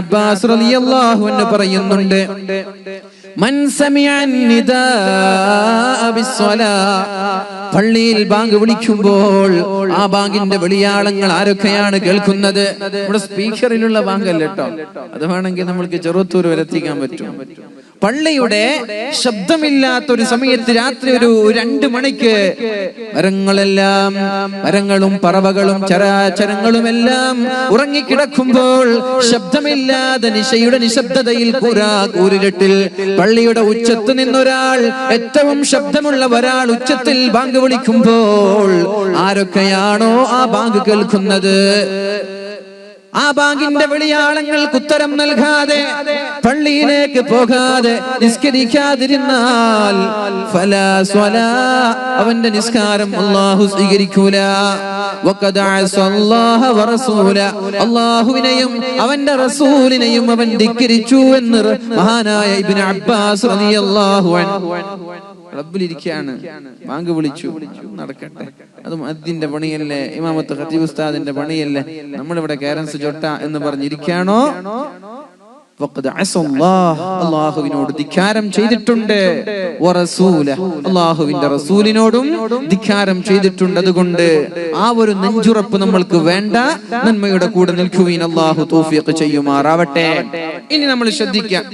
Abbas റളിയല്ലാഹു അൻഹു പറയുന്നുണ്ട് മൻ പള്ളിയിൽ ബാങ്ക് വിളിക്കുമ്പോൾ ആ ബാങ്കിന്റെ വെളിയാളങ്ങൾ ആരൊക്കെയാണ് കേൾക്കുന്നത്? നമ്മുടെ സ്പീക്കറിലുള്ള ബാങ്ക് കേട്ടോ അത് വേണമെങ്കിൽ നമ്മൾക്ക് ചെറുത്തൂർ വരെ എത്തിക്കാൻ പറ്റും. പള്ളിയുടെ ശബ്ദമില്ലാത്ത ഒരു സമയത്ത് രാത്രി ഒരു രണ്ട് മണിക്ക് മരങ്ങളെല്ലാം മരങ്ങളും പറവകളും ചരാചരങ്ങളും എല്ലാം ഉറങ്ങിക്കിടക്കുമ്പോൾ ശബ്ദമില്ലാതെ നിശയുടെ നിശബ്ദതയിൽ കൂരാ കൂരിരട്ടിൽ പള്ളിയുടെ ഉച്ചത്ത് നിന്നൊരാൾ ഏറ്റവും ശബ്ദമുള്ള ഒരാൾ ഉച്ചത്തിൽ ബാങ്ക് വിളിക്കുമ്പോൾ ആരൊക്കെയാണോ ആ ബാങ്ക് കേൾക്കുന്നത്? ആ ബാങ്കിന്റെ വെളിയാളങ്ങൾക്ക് ഉത്തരം നൽകാതെ പള്ളിയിലേക്ക് പോകാതെ നിസ്കരിക്കാതിരുന്നാൽ അവന്റെ നിസ്കാരം അള്ളാഹു സ്വീകരിക്കൂല. അള്ളാഹുവിനെയും അവന്റെ റസൂലിനെയും അവൻ ധിക്കരിച്ചു എന്ന് മഹാനായ ഇബ്നു അബ്ബാസ് റളിയല്ലാഹു അൻഹു റബ്ബിലിരിക്കുകയാണ് ബാങ്ക് വിളിച്ചു. നടക്കട്ടെ. അത് മദ്യന്റെ പണിയല്ലേ? ഇമാമത്ത് ഖത്തീബ് ഉസ്താദിന്റെ പണിയല്ലേ? നമ്മളിവിടെ കാരൻസ് ചൊട്ട എന്ന് പറഞ്ഞിരിക്കുകയാണോ. അള്ളാഹുവിനോട് ധിക്കാരം ചെയ്തിട്ടുണ്ട്. അള്ളാഹുവിന്റെ റസൂലിനോടും ധിക്കാരം ചെയ്തിട്ടുണ്ട് അതുകൊണ്ട് ആ ഒരു നെഞ്ചുറപ്പ് നമ്മൾക്ക് വേണ്ട. നന്മയുടെ കൂടെ നിൽക്കുവീൻ അള്ളാഹു തൗഫീഖ് ചെയ്യുമാറാവട്ടെ. ഇനി നമ്മൾ ശ്രദ്ധിക്കാം.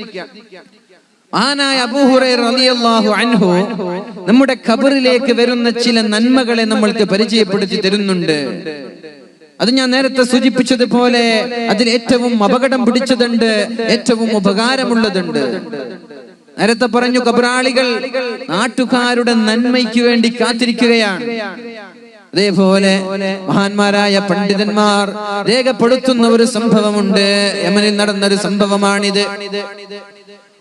അബൂഹുറൈറ റളിയല്ലാഹു അൻഹു നമ്മുടെ ഖബറിലേക്ക് വരുന്ന ചില നന്മകളെ നമ്മൾക്ക് പരിചയപ്പെടുത്തി തരുന്നുണ്ട്. അത് ഞാൻ നേരത്തെ സൂചിപ്പിച്ചതുപോലെ അതിൽ ഏറ്റവും അപകടം പിടിച്ചതുണ്ട് ഏറ്റവും ഉപകാരമുള്ളതുണ്ട്. നേരത്തെ പറഞ്ഞു കബറാളികൾ നാട്ടുകാരുടെ നന്മയ്ക്ക് വേണ്ടി കാത്തിരിക്കുകയാണ്. അതേപോലെ മഹാന്മാരായ പണ്ഡിതന്മാർ രേഖപ്പെടുത്തുന്ന ഒരു സംഭവമുണ്ട്. യമനിൽ നടന്ന ഒരു സംഭവമാണിത്.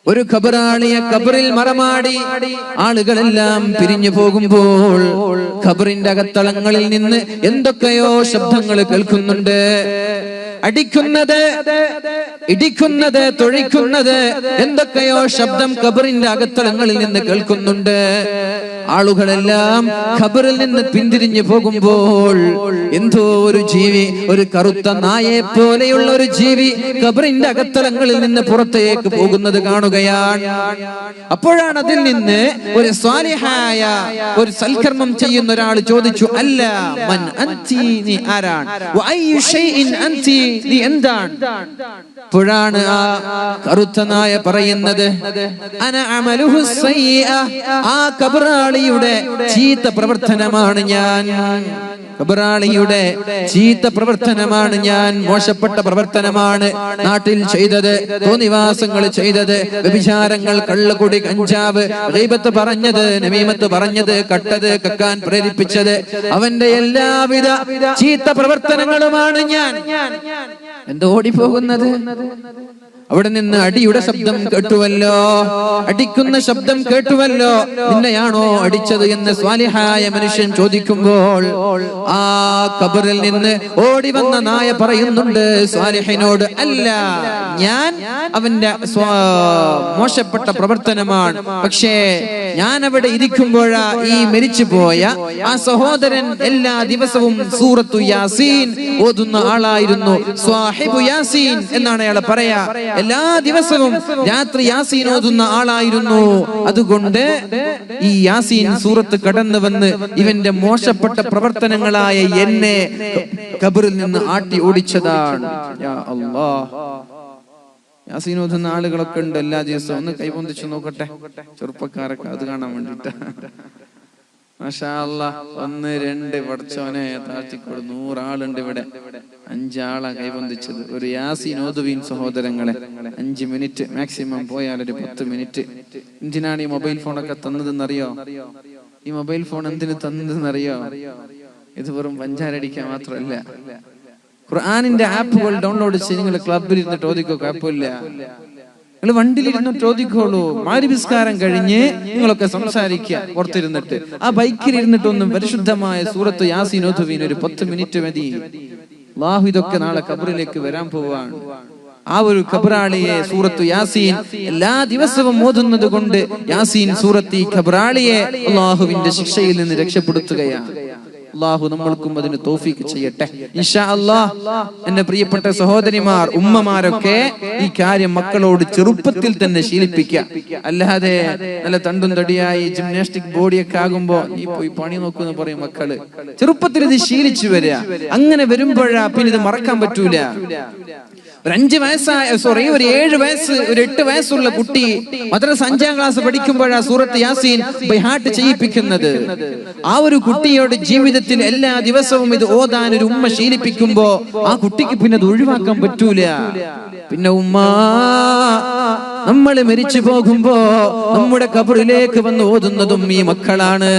ഒരു ഖബറാളിയെ ഖബറിൽ മറമാടി ആളുകളെല്ലാം പിരിഞ്ഞു പോകുമ്പോൾ ഖബറിന്റെ അകത്തളങ്ങളിൽ നിന്ന് എന്തൊക്കെയോ ശബ്ദങ്ങൾ കേൾക്കുന്നുണ്ട്. അടിക്കുന്നത് ഇടിക്കുന്നത് തൊഴിക്കുന്നത് എന്തൊക്കെയോ ശബ്ദം ഖബറിന്റെ അകത്തളങ്ങളിൽ നിന്ന് കേൾക്കുന്നുണ്ട്. ആളുകളെല്ലാം ഖബറിൽ നിന്ന് പിന്തിരിഞ്ഞു പോകുമ്പോൾ എന്തോ ഒരു ജീവി ഒരു കറുത്ത നായെ പോലെയുള്ള ഒരു ജീവി ഖബറിന്റെ അകത്തലങ്ങളിൽ നിന്ന് പുറത്തേക്ക് പോകുന്നത് കാണുകയാണ്. അപ്പോഴാണ് അതിൽ നിന്ന് ഒരു സ്വാലിഹായ ഒരു സൽക്കർമ്മം ചെയ്യുന്ന ഒരാൾ ചോദിച്ചു അല്ല മൻ അന്തി നീ ആരാണ്? നീ എന്താണ്? അപ്പോഴാണ് ആ കറുത്ത നായ പറയുന്നത്. ആ കബറാളിയുടെ ചീത്ത പ്രവർത്തനമാണ് ഞാൻ. കബറാളിയുടെ ചീത്ത പ്രവർത്തനമാണ് ഞാൻ. മോശപ്പെട്ട പ്രവർത്തനമാണ് നാട്ടിൽ ചെയ്തത് തോന്നിവാസങ്ങൾ ചെയ്തത് വ്യഭിചാരങ്ങൾ കള്ളുകുടി കഞ്ചാവ് ദൈവത്ത് പറഞ്ഞത് നമീമത്ത് പറഞ്ഞത് കട്ടത് കക്കാൻ പ്രേരിപ്പിച്ചത്. അവന്റെ എല്ലാവിധ ചീത്ത പ്രവർത്തനങ്ങളുമാണ് ഞാൻ. എന്താ ഓടിപ്പോകുന്നത് അവിടെ നിന്ന് അടിയുടെ ശബ്ദം കേട്ടുവല്ലോ. അടിക്കുന്ന ശബ്ദം കേട്ടുവല്ലോ. നിന്നെയാണോ അടിച്ചത് എന്ന് സ്വാലിഹായ മനുഷ്യൻ ചോദിക്കുമ്പോൾ ആ കബറിൽ നിന്ന് ഓടി വന്ന നായ പറയുന്നുണ്ട് സ്വാലിഹിനോട് അല്ല ഞാൻ അവന്റെ മോശപ്പെട്ട പ്രവർത്തനമാണ്. പക്ഷേ ഞാൻ അവിടെ ഇരിക്കുമ്പോഴാ ഈ മരിച്ചു പോയ ആ സഹോദരൻ എല്ലാ ദിവസവും സൂറത്തു യാസീൻ ഓതുന്ന ആളായിരുന്നു സ്വാഹിബു യാസീൻ എന്നാണ് അയാൾ പറയാ. എല്ലാ ദിവസവും രാത്രി യാസീൻ ഓതുന്ന ആളായിരുന്നു. അതുകൊണ്ട് ഈ യാസീൻ സൂറത്ത് കടന്നു വന്ന് ഇവന്റെ മോശപ്പെട്ട പ്രവർത്തനങ്ങളായ എന്നെ കബറിൽ നിന്ന് ആട്ടി ഓടിച്ചതാണ്. യാസീൻ ഓതുന്ന ആളുകളൊക്കെ ഉണ്ട്. എല്ലാ ദിവസവും ഒന്ന് കൈപൊന്തിച്ചു നോക്കട്ടെ. ചെറുപ്പക്കാരൊക്കെ അത് കാണാൻ വേണ്ടിട്ട് മാഷാ അല്ലാ. ഒന്ന് രണ്ട് പഠിച്ചവനെ താഴ്ത്തിക്കൊടു. നൂറാളുണ്ട് ഇവിടെ. അഞ്ചാളാ കൈബന്ധിച്ചത്. ഒരു യാസീൻ ഓതുവീൻ സഹോദരങ്ങളെ. അഞ്ച് മിനിറ്റ് മാക്സിമം പോയാൽ ഒരു പത്ത് മിനിറ്റ്. എന്തിനാണ് ഈ മൊബൈൽ ഫോണൊക്കെ തന്നതെന്നറിയോ? ഈ മൊബൈൽ ഫോൺ എന്തിനു തന്നതെന്നറിയോ? ഇത് വെറും പഞ്ചാരടിക്കാൻ മാത്രമല്ല. ഖുർആാനിന്റെ ആപ്പുകൾ ഡൗൺലോഡ് ചെയ്ത് നിങ്ങൾ ക്ലബിൽ ഇരുന്നിട്ട് ഓദിക്കോ കുഴപ്പമില്ല. നിങ്ങൾ വണ്ടിയിലിരുന്ന് ചോദിക്കോളൂ. മാരിവിസ്കാരം കഴിഞ്ഞ് നിങ്ങളൊക്കെ സംസാരിക്കുക പുറത്തിരുന്നിട്ട്. ആ ബൈക്കിൽ ഇരുന്നിട്ടൊന്നും പരിശുദ്ധമായ സൂറത്ത് യാസിനോധുവിന് ഒരു പത്ത് മിനിറ്റ് മതി. വാഹു ഇതൊക്കെ നാളെ കബറിലേക്ക് വരാൻ പോവാണ്. ആ ഒരു ഖബറാളിയെ സൂറത്തു യാസീൻ. എല്ലാ ദിവസവും ഓതുന്നത് കൊണ്ട് യാസീൻ സൂറത്ത് ഈ ഖബറാളിയെ അള്ളാഹുവിന്റെ ശിക്ഷയിൽ നിന്ന് രക്ഷപ്പെടുത്തുകയാണ്. അള്ളാഹു നമ്മൾക്കും അതിന് തോഫിക്ക് ചെയ്യട്ടെ. ഇൻഷാ അള്ളാഹ് എന്റെ പ്രിയപ്പെട്ട സഹോദരിമാർ ഉമ്മമാരൊക്കെ ഈ കാര്യം മക്കളോട് ചെറുപ്പത്തിൽ തന്നെ ശീലിപ്പിക്ക അല്ലാതെ നല്ല തണ്ടും തടിയായി ജിംനാസ്റ്റിക് ബോഡിയൊക്കെ ആകുമ്പോ നീ പോയി പണി നോക്കുന്ന് പറയും മക്കൾ. ചെറുപ്പത്തിൽ ഇത് ശീലിച്ചു വരിക. അങ്ങനെ വരുമ്പോഴാ പിന്നെ ഇത് മറക്കാൻ പറ്റൂല. ഒരു അഞ്ച് വയസ്സായ സോറി ഒരു ഏഴ് വയസ്സ് ഒരു എട്ട് വയസ്സുള്ള കുട്ടി മദ്രസ അഞ്ചാം ക്ലാസ് പഠിക്കുമ്പോഴാ സൂറത്ത് യാസീൻ ബൈഹാട്ട് ചെയ്യിപ്പിക്കുന്നത്. ആ ഒരു കുട്ടിയുടെ ജീവിതത്തിൽ എല്ലാ ദിവസവും ഇത് ഓതാൻ ഒരു ഉമ്മ ശീലിപ്പിക്കുമ്പോ ആ കുട്ടിക്ക് പിന്നെ അത് ഒഴിവാക്കാൻ പറ്റൂല. പിന്നെ ഉമ്മ നമ്മൾ മരിച്ചു പോകുമ്പോ നമ്മുടെ കബറിലേക്ക് വന്ന് ഓതുന്നതും ഈ മക്കളാണ്.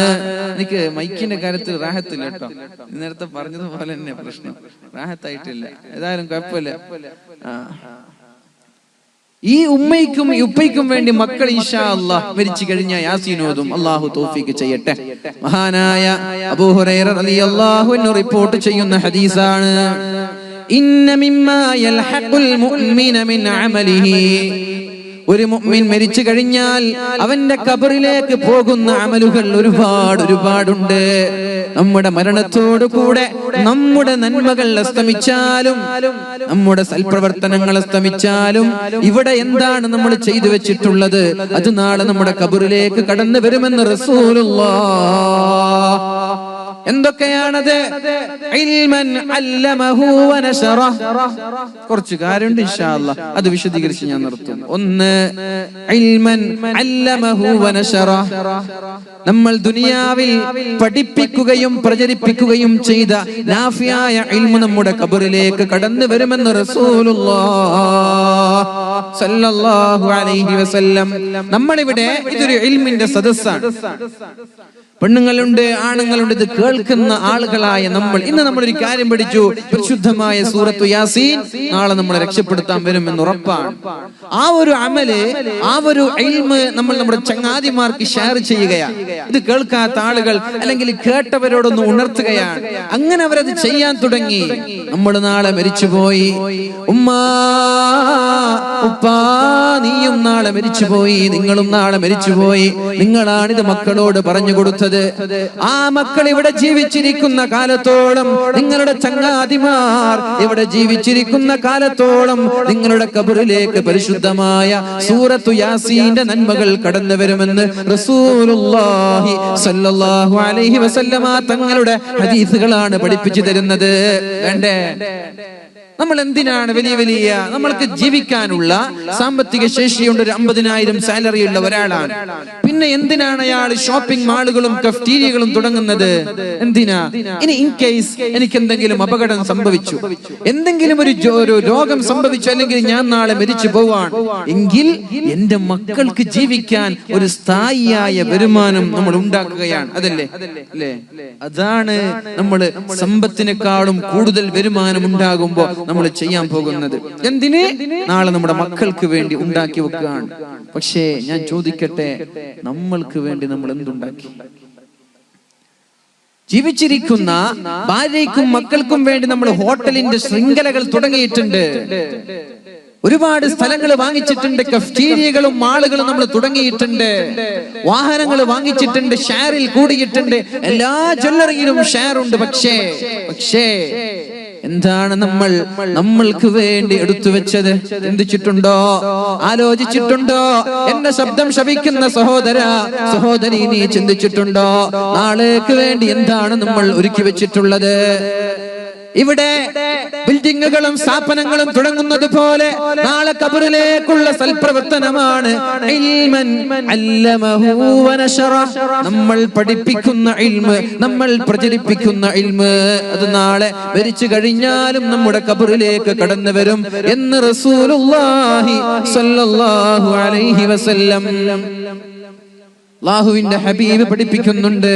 എനിക്ക് മൈക്കിന്റെ കാര്യത്തിൽ റാഹത്തില്ല കേട്ടോ. നേരത്തെ പറഞ്ഞതുപോലെ തന്നെ പ്രശ്നം. റാഹത്തായിട്ടില്ല. ഏതായാലും കുഴപ്പമില്ല. ആ. ഈ ഉമ്മയ്ക്കും ഉപ്പയ്ക്കും വേണ്ടി മക്കൾ ഇൻഷാ അള്ളാഹ് മരിച്ചു കഴിഞ്ഞ യാസീനോദും അള്ളാഹു തോഫിക്ക് ചെയ്യട്ടെ. മഹാനായ അബൂഹുറൈറ റളിയല്ലാഹു അൻഹു റിപ്പോർട്ട് ചെയ്യുന്ന ഹദീസാണ്. ഇന്ന മിമ്മാ യൽഹഖുൽ മുഅ്മിന മിൻ അമലിഹി. ഒരു മുഅ്മിൻ മരിച്ചു കഴിഞ്ഞാൽ അവന്റെ കബറിലേക്ക് പോകുന്ന അമലുകൾ ഒരുപാട് ഒരുപാടുണ്ട്. നമ്മുടെ മരണത്തോടു കൂടെ നമ്മുടെ നന്മകൾ അസ്തമിച്ചാലും നമ്മുടെ സൽപ്രവർത്തനങ്ങൾ അസ്തമിച്ചാലും ഇവിടെ എന്താണ് നമ്മൾ ചെയ്തു വെച്ചിട്ടുള്ളത്? അത് നാളെ നമ്മുടെ കബറിലേക്ക് കടന്നു വരുമെന്ന് റസൂലുള്ളാഹ് എന്തൊക്കെയാണത്. കുറച്ച് കാര്യമുണ്ട് ഇൻഷാ അല്ലാ അത് വിശദീകരിച്ച് ഞാൻ നിർത്തും ഒന്ന്. നമ്മൾ ദുനിയാവിൽ പഠിപ്പിക്കുകയും പ്രചരിപ്പിക്കുകയും ചെയ്ത നാഫിയായ ഇൽമു നമ്മുടെ കബറിലേക്ക് കടന്നു വരുമെന്ന് അലൈഹി വസല്ലം നമ്മളിവിടെ ഇതൊരു ഇൽമിന്റെ സദസ്സാണ് പെണ്ണുങ്ങളുണ്ട് ആണുങ്ങളുണ്ട് ഇത് കേൾക്കുന്ന ആളുകളായ നമ്മൾ. ഇന്ന് നമ്മൾ ഒരു കാര്യം പഠിച്ചു. പരിശുദ്ധമായ സൂറത്തു യാസീൻ. നാളെ നമ്മളെ രക്ഷപ്പെടുത്താൻ വരും എന്ന് ഉറപ്പാണ്. ആ ഒരു അമൽ ആ ഒരു എയിം നമ്മൾ നമ്മുടെ ചങ്ങാതിമാർക്ക് ഷെയർ ചെയ്യുകയാണ്. ഇത് കേൾക്കാത്ത ആളുകൾ അല്ലെങ്കിൽ കേട്ടവരോടൊന്ന് ഉണർത്തുകയാണ്. അങ്ങനെ അവരത് ചെയ്യാൻ തുടങ്ങി. നമ്മൾ നാളെ മരിച്ചുപോയി. ഉമ്മാ ഉപ്പാ നീയും നാളെ മരിച്ചുപോയി നിങ്ങളും നാളെ മരിച്ചുപോയി. നിങ്ങളാണിത് മക്കളോട് പറഞ്ഞു കൊടുത്തത്. ആ മക്കൾ ഇവിടെ ജീവിച്ചിരിക്കുന്ന കാലത്തോളം നിങ്ങളുടെ ചങ്ങാതിമാർ ഇവിടെ ജീവിച്ചിരിക്കുന്ന കാലത്തോളം നിങ്ങളുടെ കബറിലേക്ക് പരിശുദ്ധമായ സൂറത്തു യാസീന്റെ നന്മകൾ കടന്നു വരുമെന്ന് റസൂലുള്ളാഹി അലൈഹി വസല്ലമ തങ്ങളുടെ ഹദീസുകളാണ് പഠിപ്പിച്ചു തരുന്നത്. വേണ്ടേ? നമ്മൾ എന്തിനാണ് വലിയ വലിയ നമ്മൾക്ക് ജീവിക്കാനുള്ള സാമ്പത്തിക ശേഷിയുണ്ട് ഒരു അമ്പതിനായിരം സാലറി ഉള്ള ഒരാളാണ്. പിന്നെ എന്തിനാണ് അയാൾ ഷോപ്പിംഗ് മാളുകളും കഫ്റ്റീരിയകളും തുടങ്ങുന്നത്? എന്തിനാ? ഇനി ഇൻ കേസ് എനിക്ക് എന്തെങ്കിലും അപകടം സംഭവിച്ചു. എന്തെങ്കിലും ഒരു രോഗം സംഭവിച്ചു അല്ലെങ്കിൽ ഞാൻ നാളെ മരിച്ചു പോവാൻ. എങ്കിൽ എന്റെ മക്കൾക്ക് ജീവിക്കാൻ ഒരു സ്ഥായിയായ വരുമാനം നമ്മൾ ഉണ്ടാക്കുകയാണ്. അതല്ലേ? അല്ലേ? അതാണ് നമ്മൾ സമ്പത്തിനേക്കാളും കൂടുതൽ വരുമാനം ഉണ്ടാകുമ്പോ നമ്മൾ ചെയ്യാൻ പോകുന്നത്. എന്തിന്? നാളെ നമ്മുടെ മക്കൾക്ക് വേണ്ടി ഉണ്ടാക്കി വെക്കുകയാണ്. പക്ഷേ ഞാൻ ചോദിക്കട്ടെ നമ്മൾക്ക് വേണ്ടി നമ്മൾ എന്തുണ്ടാക്കി? ജീവിച്ചിരിക്കുന്ന ഭാര്യയ്ക്കും മക്കൾക്കും വേണ്ടി നമ്മൾ ഹോട്ടലിന്റെ ശൃംഖലകൾ തുടങ്ങിയിട്ടുണ്ട്. ഒരുപാട് സ്ഥലങ്ങൾ വാങ്ങിച്ചിട്ടുണ്ട് കഫ്റ്റീരിയകളും മാളുകളും നമ്മൾ തുടങ്ങിയിട്ടുണ്ട്. വാഹനങ്ങൾ വാങ്ങിച്ചിട്ടുണ്ട് ഷെയറിൽ കൂടിയിട്ടുണ്ട്. എല്ലാ ജ്വല്ലറിയിലും ഷെയർ ഉണ്ട്. പക്ഷേ പക്ഷേ എന്താണ് നമ്മൾ നമ്മൾക്ക് വേണ്ടി എടുത്തു വെച്ചത്? ചിന്തിച്ചിട്ടുണ്ടോ? ആലോചിച്ചിട്ടുണ്ടോ? എന്റെ ശബ്ദം ശപിക്കുന്ന സഹോദര സഹോദരി നീ ചിന്തിച്ചിട്ടുണ്ടോ? നാളേക്ക് വേണ്ടി എന്താണ് നമ്മൾ ഒരുക്കി വെച്ചിട്ടുള്ളത്? ഇവിടെ ബിൽഡിങ്ങുകളും സ്ഥാപനങ്ങളും തുടങ്ങുന്നത് പോലെ നാളെ കബറിലേക്കുള്ള സൽപ്രവർത്തനമാണ്. നമ്മൾ പഠിപ്പിക്കുന്ന ഇൽമ് നമ്മൾ പ്രചരിപ്പിക്കുന്ന ഇൽമ്. അത് നാളെ മരിച്ചു കഴിഞ്ഞാലും നമ്മുടെ കബറിലേക്ക് കടന്നു വരും എന്ന് റസൂലുള്ളാഹി അലൈഹി വസല്ലം അള്ളാഹുവിന്റെ ഹബീബ് പഠിപ്പിക്കുന്നുണ്ട്.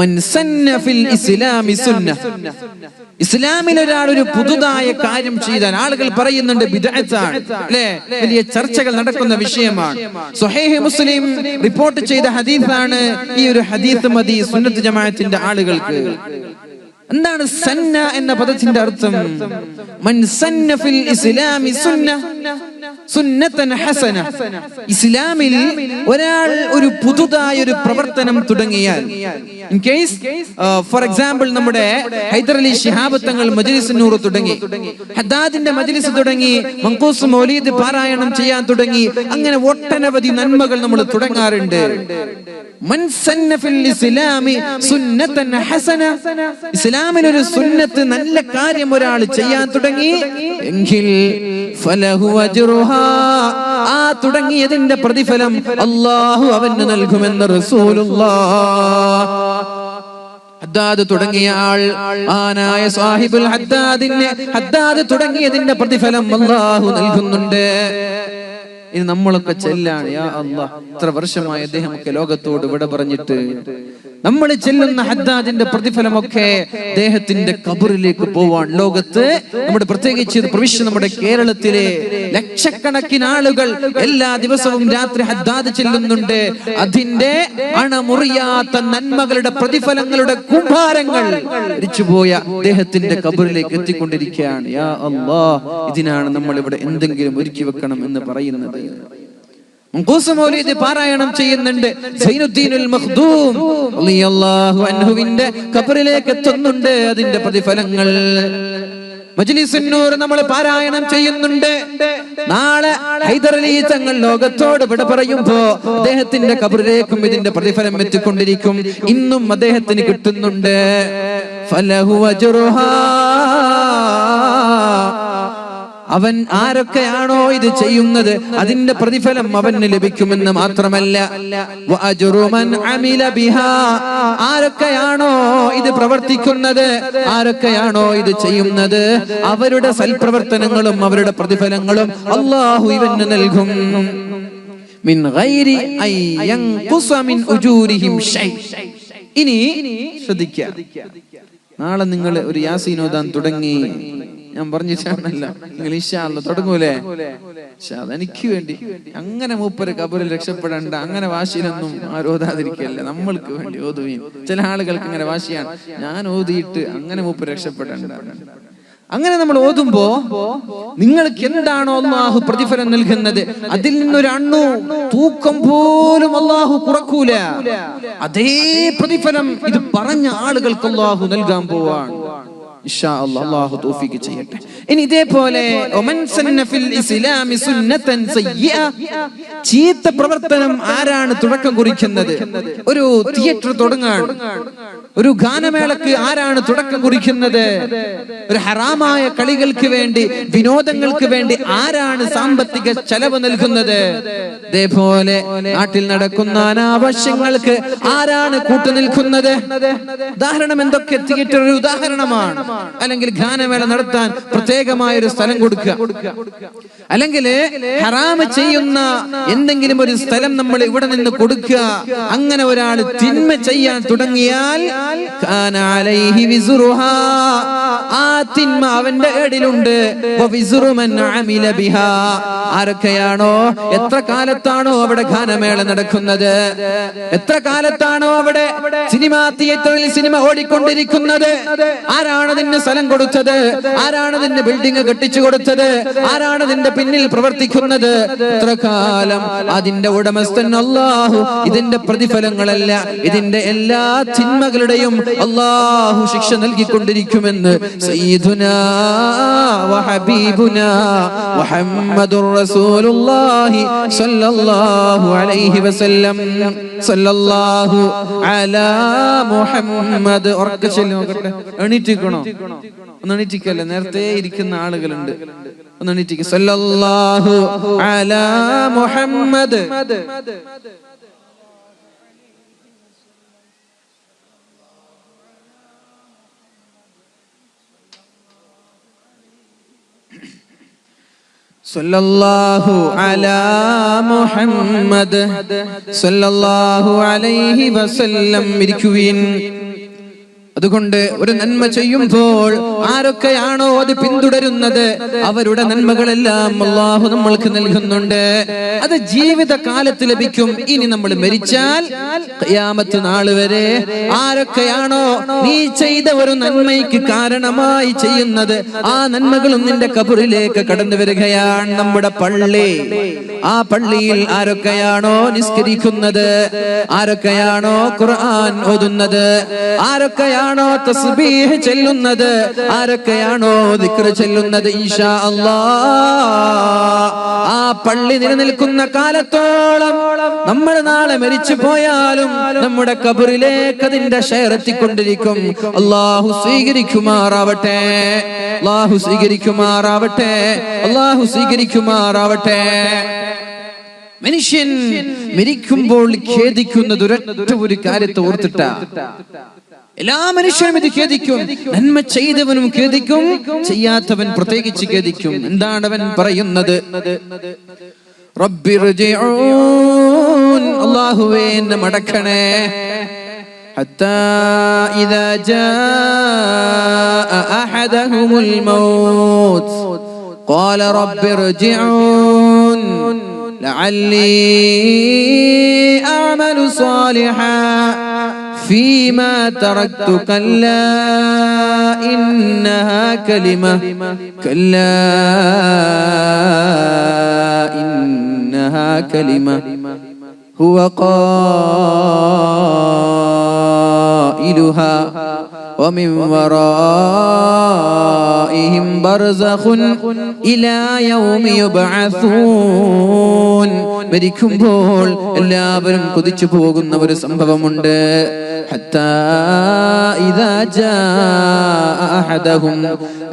മൻ സന്ന ഇസ്ലാമി സുന്ന. ഇസ്ലാമിൽ ഒരാൾ ഒരു പുതുതായ കാര്യം ചെയ്താൽ ആളുകൾ പറയുന്നുണ്ട് ബിദ്അത്താണ് അല്ലേ? വലിയ ചർച്ചകൾ നടക്കുന്ന വിഷയമാണ്. സുഹൈഹ് മുസ്ലിം റിപ്പോർട്ട് ചെയ്ത ഹദീസാണ് ഈ ഒരു ഹദീസ് മതി സുന്നത്ത് ജമാഅത്തിന്റെ ആളുകൾക്ക്. എന്താണ് സന്ന എന്ന പദത്തിന്റെ അർത്ഥം? മൻ സന്ന ഫിൽ ഇസ്ലാമി സുന്ന സുന്നത്തൻ ഹസന. ഇസ്ലാമിൽ ഒരാൾ ഒരു പുതുതായ ഒരു പ്രവർത്തനം തുടങ്ങിയാൽ ഇൻ കേസ് ഫോർ എക്സാമ്പിൾ നമ്മുടെ ഹൈദർ അലി ശിഹാബ് തങ്ങൾ മജ്ലിസ് നൂറ് തുടങ്ങി. ഹദാദിന്റെ മജ്ലിസ് തുടങ്ങി. മങ്കൂസ് മൗലീദ് പാരായണം ചെയ്യാൻ തുടങ്ങി. അങ്ങനെ ഒട്ടനവധി നന്മകൾ നമ്മൾ തുടങ്ങാറുണ്ട്. മൻ സന്ന ഫിൽ ഇസ്ലാമി സുന്നത്തൻ ഹസന. ഇസ്ലാമിൽ ഒരു സുന്നത്ത് നല്ല കാര്യം ഒരാൾ ചെയ്യാൻ തുടങ്ങി എങ്കിൽ ആ തുടങ്ങിയതിന്റെ പ്രതിഫലം അള്ളാഹു അവന് നൽകുമെന്ന് റസൂലുള്ളാഹ് ഹദ്ദാദ് തുടങ്ങിയ ആൾ ആനായ സാഹിബുൽ ഹദ്ദാദിന് ഹദ്ദാദ് തുടങ്ങിയതിന്റെ പ്രതിഫലം അള്ളാഹു നൽകുന്നുണ്ട്. ഇത് നമ്മളൊക്കെ ചെല്ലാണ് യാ അള്ളാഹ് ഇത്ര വർഷമായി അദ്ദേഹമൊക്കെ ലോകത്തോട് വിട പറഞ്ഞിട്ട് നമ്മൾ ചെല്ലുന്ന ഹദ്ദാദിന്റെ പ്രതിഫലമൊക്കെ അദ്ദേഹത്തിന്റെ കബറിലേക്ക് പോവാൻ ലോകത്ത് നമ്മുടെ പ്രത്യേകിച്ച് പ്രവിശ്യ നമ്മുടെ കേരളത്തിലെ ലക്ഷക്കണക്കിന് ആളുകൾ എല്ലാ ദിവസവും രാത്രി ഹദ്ദാദ് ചെല്ലുന്നുണ്ട്. അതിന്റെ അണമുറിയാത്ത നന്മകളുടെ പ്രതിഫലങ്ങളുടെ കുംഭാരങ്ങൾ മരിച്ചുപോയ അദ്ദേഹത്തിന്റെ കബറിലേക്ക് എത്തിക്കൊണ്ടിരിക്കുകയാണ്. ഇതിനാണ് നമ്മൾ ഇവിടെ എന്തെങ്കിലും ഒരുക്കി വെക്കണം എന്ന് പറയുന്നത്. മൗലീദ് പാരായണം ചെയ്യുന്നുണ്ട്. അൻഹുവിന്റെ കബറിലേക്ക് എത്തുന്നുണ്ട് അതിന്റെ പ്രതിഫലങ്ങൾ. മജ്ലിസുന്നൂർ നമ്മൾ പാരായണം ചെയ്യുന്നുണ്ട്. നാളെ ഹൈദറലി തങ്ങൾ ലോകത്തോട് വിട പറയുമ്പോ അദ്ദേഹത്തിന്റെ കബറിലേക്കും ഇതിന്റെ പ്രതിഫലം എത്തിക്കൊണ്ടിരിക്കും. ഇന്നും അദ്ദേഹത്തിന് കിട്ടുന്നുണ്ട്. ഫലഹു അജ്റുഹാ അവൻ ആരൊക്കെയാണോ ഇത് ചെയ്യുന്നത് അതിന്റെ പ്രതിഫലം അവന് ലഭിക്കുമെന്ന് മാത്രമല്ല. ആരൊക്കെയാണോ ഇത് പ്രവർത്തിക്കുന്നത്? ആരൊക്കെയാണോ ഇത് ചെയ്യുന്നത്? അവരുടെ സൽപ്രവർത്തനങ്ങളും അവരുടെ പ്രതിഫലങ്ങളും അള്ളാഹു ഇവന് നൽകും. മിൻ ഗൈരി യൻഖുസ മിൻ ഉജൂരിഹിം. ഇനി ശ്രദ്ധിക്കുക നാളെ നിങ്ങൾ ഒരു യാസീനോദാൻ തുടങ്ങി. ഞാൻ പറഞ്ഞു നിങ്ങൾ ഇഷാല്ല തുടങ്ങൂലേ? എനിക്ക് അതെനിക്ക് വേണ്ടി. അങ്ങനെ മൂപ്പര് കബറിൽ രക്ഷപ്പെടേണ്ട അങ്ങനെ വാശിയിലൊന്നും ആരോധാതിരിക്കല്ല നമ്മൾക്ക് വേണ്ടി ഓതുകയും ചില ആളുകൾക്ക് അങ്ങനെ വാശിയാണ്. ഞാൻ ഓതിയിട്ട് അങ്ങനെ മൂപ്പര് രക്ഷപ്പെടേണ്ട. അങ്ങനെ നമ്മൾ ഓതുമ്പോ നിങ്ങൾക്ക് എന്താണോ അള്ളാഹു പ്രതിഫലം നൽകുന്നത്? അതിൽ നിന്നൊരു അണ്ണു തൂക്കം പോലും അള്ളാഹു കുറക്കൂല. അതേ പ്രതിഫലം ഇത് പറഞ്ഞ ആളുകൾക്ക് അള്ളാഹു നൽകാൻ പോവാണ്. ഇൻഷാ അല്ലാഹ് അല്ലാഹു തൗഫീഖ് ചെയ്യട്ടെ. ഇനി ഇതേപോലെ ചീത്ത പ്രവർത്തനം ആരാണ് തുടക്കം കുറിക്കുന്നത്? ഒരു തിയേറ്റർ തുടങ്ങാണ് ഒരു ഗാനമേളക്ക് ആരാണ് തുടക്കം കുറിക്കുന്നത്? ഒരു ഹറാമായ കളികൾക്ക് വേണ്ടി വിനോദങ്ങൾക്ക് വേണ്ടി ആരാണ് സാമ്പത്തിക ചെലവ് നൽകുന്നത്? ഇതേപോലെ നാട്ടിൽ നടക്കുന്ന അനാവശ്യങ്ങൾക്ക് ആരാണ് കൂട്ടുനിൽക്കുന്നത് ഉദാഹരണം എന്തൊക്കെ? തിയേറ്റർ ഒരു ഉദാഹരണമാണ്. അല്ലെങ്കിൽ ഗാനമേള നടത്താൻ പ്രത്യേകമായ ഒരു സ്ഥലം കൊടുക്കുക. അല്ലെങ്കിൽ ഹറാമ് ചെയ്യുന്ന എന്തെങ്കിലും ഒരു സ്ഥലം നമ്മൾ ഇവിടെ നിന്ന് കൊടുക്കുക. അങ്ങനെ ഒരാൾ തിന്മ ചെയ്യാൻ തുടങ്ങിയാൽ. ആ തിന്മ അവന്റെ ഏടിലുണ്ട്. ആരൊക്കെയാണോ? എത്ര കാലത്താണോ അവിടെ ഗാനമേള നടക്കുന്നത്? എത്ര കാലത്താണോ അവിടെ സിനിമ തിയേറ്ററിൽ സിനിമ ഓടിക്കൊണ്ടിരിക്കുന്നത്? ആരാണ് അതിന് സ്ഥലം കൊടുത്തത്? ആരാണ് നിന്റെ ബിൽഡിംഗ് കെട്ടിച്ചു കൊടുത്തത്? ആരാണ് നിന്റെ പിന്നിൽ പ്രവർത്തിക്കുന്നത്? ഇത്ര കാലം അതിന്റെ ഉടമസ്ഥൻ അള്ളാഹു ഇതിന്റെ പ്രതിഫലങ്ങളല്ല ഇതിന്റെ എല്ലാ തിന്മകളുടെയും അള്ളാഹു ശിക്ഷ നൽകിക്കൊണ്ടിരിക്കുമെന്ന്. എണീറ്റിക്കണോ ഒന്ന് എണീറ്റിക്കല്ലേ നേരത്തെ ഇരിക്കുന്ന ആളുകളുണ്ട്. ഒന്ന് എണീറ്റിക്ക് സ്വല്ലല്ലാഹു അലാ മുഹമ്മദ്. സല്ലല്ലാഹു അലാ മുഹമ്മദ്. സല്ലല്ലാഹു അലൈഹി വസല്ലം ഇരിക്കുവിൻ. അതുകൊണ്ട് ഒരു നന്മ ചെയ്യുമ്പോൾ ആരൊക്കെയാണോ അത് പിന്തുടരുന്നത് അവരുടെ നന്മകളെല്ലാം അള്ളാഹു നമ്മൾക്ക് നൽകുന്നുണ്ട്. അത് ജീവിത കാലത്ത് ലഭിക്കും. ഇനി നമ്മൾ മരിച്ചാൽ ഖിയാമത്ത് നാൾ വരെ ആരൊക്കെയാണോ നീ ചെയ്ത ഒരു നന്മയ്ക്ക് കാരണമായി ചെയ്യുന്നത് ആ നന്മകളും നിന്റെ കബറിലേക്ക് കടന്നു വരികയാണ് നമ്മുടെ പള്ളി. ആ പള്ളിയിൽ ആരൊക്കെയാണോ നിസ്കരിക്കുന്നത്? ആരൊക്കെയാണോ ഖുർആൻ ഓതുന്നത്? ആരൊക്കെയാണോ തസ്ബീഹ് ചെല്ലുന്നത്? ആരൊക്കെയാണോ ദിക്ർ ചെല്ലുന്നത്? ഇൻഷാ അല്ലാ. ആ പള്ളി നിലനിൽക്കുന്ന കാലത്തോളം നമ്മൾ നാളെ മരിച്ചു പോയാലും നമ്മുടെ കബറിലേക്ക് അതിന്റെ ഷെയർ എത്തിക്കൊണ്ടിരിക്കും. അള്ളാഹു സ്വീകരിക്കുമാറാവട്ടെ. അള്ളാഹു സ്വീകരിക്കുമാറാവട്ടെ. അള്ളാഹു സ്വീകരിക്കുമാറാവട്ടെ. മനുഷ്യൻ മരിക്കുമ്പോൾ ഖേദിക്കുന്നത് ഒരൊറ്റ ഒരു കാര്യത്തെ ഓർത്തിട്ട. എല്ലാ മനുഷ്യരും ഇത് ഖേദിക്കും നന്മ ചെയ്തവനും ഖേദിക്കും ചെയ്യാത്തവൻ പ്രത്യേകിച്ച് ഖേദിക്കും എന്താണ് അവൻ പറയുന്നത് റബ്ബിർജിഊൻ അല്ലാഹുവേ എന്നെ മടക്കണേ حتى إذا جاء أحدهم الموت قال رب ارجعون لعلي أعمل صالحا فيما تركت كلا إنها كلمة كلا إنها كلمة هو قائلها ومن ورائهم برزخ إلى يوم يبعثون മരിക്കുമ്പോൾ എല്ലാവരും കൊതിച്ചു പോകുന്ന ഒരു സംഭവമുണ്ട്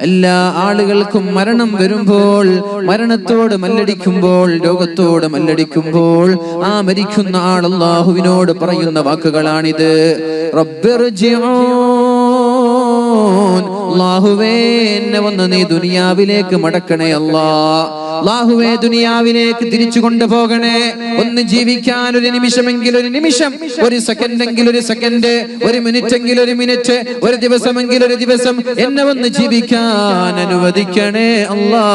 എല്ലാ ആളുകൾക്കും മരണം വരുമ്പോൾ മരണത്തോട് മല്ലടിക്കുമ്പോൾ രോഗത്തോട് മല്ലടിക്കുമ്പോൾ ആ മരിക്കുന്ന ആൾ അള്ളാഹുവിനോട് പറയുന്ന വാക്കുകളാണിത്. അള്ളാഹുവേ എന്നെ വന്ന് നീ ദുനിയാവിലേക്ക് മടക്കണേ അല്ലാ അള്ളാഹുവേ ദുനിയാവിലേക്ക് തിരിച്ചു കൊണ്ടുപോകണേ. ഒന്ന് ജീവിക്കാൻ ഒരു നിമിഷമെങ്കിൽ ഒരു നിമിഷം ഒരു സെക്കൻഡ് എങ്കിൽ ഒരു സെക്കൻഡ് ഒരു മിനിറ്റ് എങ്കിൽ ഒരു മിനിറ്റ് ഒരു ദിവസമെങ്കിൽ ഒരു ദിവസം എന്നെ ഒന്ന് ജീവിക്കാൻ അനുവദിക്കണേ അല്ലാ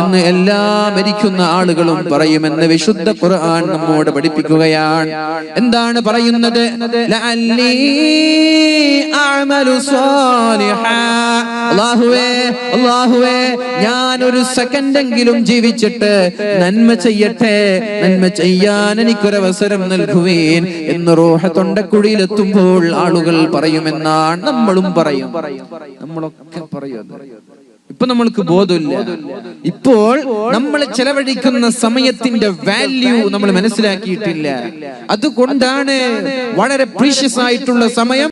എന്ന് എല്ലാ മരിക്കുന്ന ആളുകളും പറയുമെന്ന് വിശുദ്ധ ഖുർആൻ നമ്മോട് പഠിപ്പിക്കുകയാണ്. എന്താണ് പറയുന്നത്? ഞാൻ ഒരു സെക്കൻഡ് എങ്കിലും ജീവിച്ചിട്ട് നന്മ ചെയ്യട്ടെ? നന്മ ചെയ്യാൻ എനിക്കൊരവസരം നൽകുവേൻ എന്ന് റോഹ തൊണ്ടക്കുഴിയിൽ എത്തുമ്പോൾ ആളുകൾ പറയുമെന്നാണ് നമ്മളും പറയും. നമ്മളൊക്കെ പറയും. ഇപ്പൊ നമ്മൾക്ക് ബോധമില്ല. ഇപ്പോൾ നമ്മൾ ചെലവഴിക്കുന്ന സമയത്തിന്റെ വാല്യൂ നമ്മൾ മനസ്സിലാക്കിയിട്ടില്ല. അതുകൊണ്ടാണ് വളരെ പ്രീഷ്യസ് ആയിട്ടുള്ള സമയം